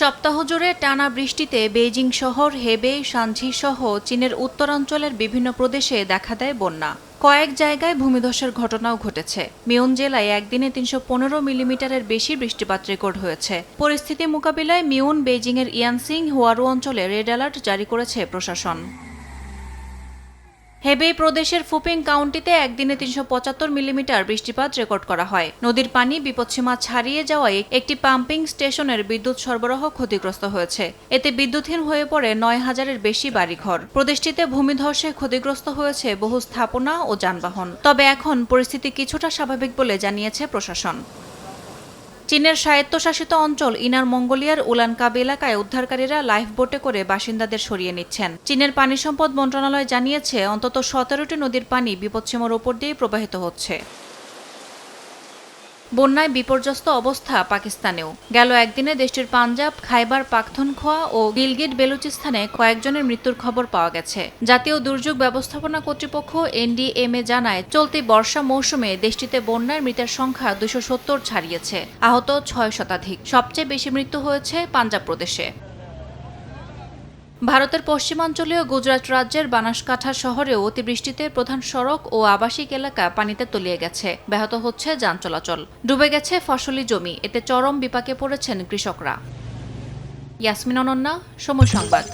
সপ্তাহ জুড়ে টানা বৃষ্টিতে বেইজিং শহর, হেবে, সানঝি সহ চীনের উত্তরাঞ্চলের বিভিন্ন প্রদেশে দেখা দেয় বন্যা। কয়েক জায়গায় ভূমিধসের ঘটনাও ঘটেছে। মিয়ন জেলায় একদিনে তিনশো পনেরো মিলিমিটারের বেশি বৃষ্টিপাত রেকর্ড হয়েছে। পরিস্থিতি মোকাবিলায় মিউন বেইজিংয়ের ইয়ানসিং হোয়ারু অঞ্চলে রেড অ্যালার্ট জারি করেছে প্রশাসন। হেবেই প্রদেশের ফুপিং কাউন্টিতে একদিনে তিনশো পঁচাত্তর মিলিমিটার বৃষ্টিপাত রেকর্ড করা হয়। নদীর পানি বিপদসীমা ছাড়িয়ে যাওয়ায় একটি পাম্পিং স্টেশনের বিদ্যুৎ সরবরাহ ক্ষতিগ্রস্ত হয়েছে। এতে বিদ্যুৎহীন হয়ে পড়ে নয় হাজারের বেশি বাড়িঘর। প্রদেশটিতে ভূমিধসে ক্ষতিগ্রস্ত হয়েছে বহু স্থাপনা ও যানবাহন। তবে এখন পরিস্থিতি কিছুটা স্বাভাবিক বলে জানিয়েছে প্রশাসন। চীনের স্বায়ত্তশাসিত অঞ্চল ইনার মঙ্গোলিয়ার উলানকাব এলাকায় উদ্ধারকারীরা লাইফ বোটে করে বাসিন্দাদের সরিয়ে নিচ্ছেন। চীনের পানি সম্পদ মন্ত্রণালয় জানিয়েছে, অন্তত সতেরোটি নদীর পানি বিপদসীমার ওপর দিয়ে প্রবাহিত হচ্ছে। বন্যায় বিপর্যস্ত অবস্থা পাকিস্তানেও। গেল একদিনে দেশটির পাঞ্জাব, খাইবার পাখতুনখোয়া ও গিলগিট বেলুচিস্তানে কয়েকজনের মৃত্যুর খবর পাওয়া গেছে। জাতীয় দুর্যোগ ব্যবস্থাপনা কর্তৃপক্ষ এনডিএমএ জানায়, চলতি বর্ষা মৌসুমে দেশটিতে বন্যায় মৃতের সংখ্যা দুশো ছাড়িয়েছে, আহত ছয় শতাধিক। সবচেয়ে বেশি মৃত্যু হয়েছে পাঞ্জাব প্রদেশে। ভারতের পশ্চিমাঞ্চলীয় গুজরাট রাজ্যের বানাসকাঠা শহরেও অতিবৃষ্টিতে প্রধান সড়ক ও আবাসিক এলাকা পানিতে তলিয়ে গেছে। ব্যাহত হচ্ছে যান চলাচল। ডুবে গেছে ফসলি জমি। এতে চরম বিপাকে পড়েছেন কৃষকরা। ইয়াসমিন অনন্যা, সময় সংবাদ।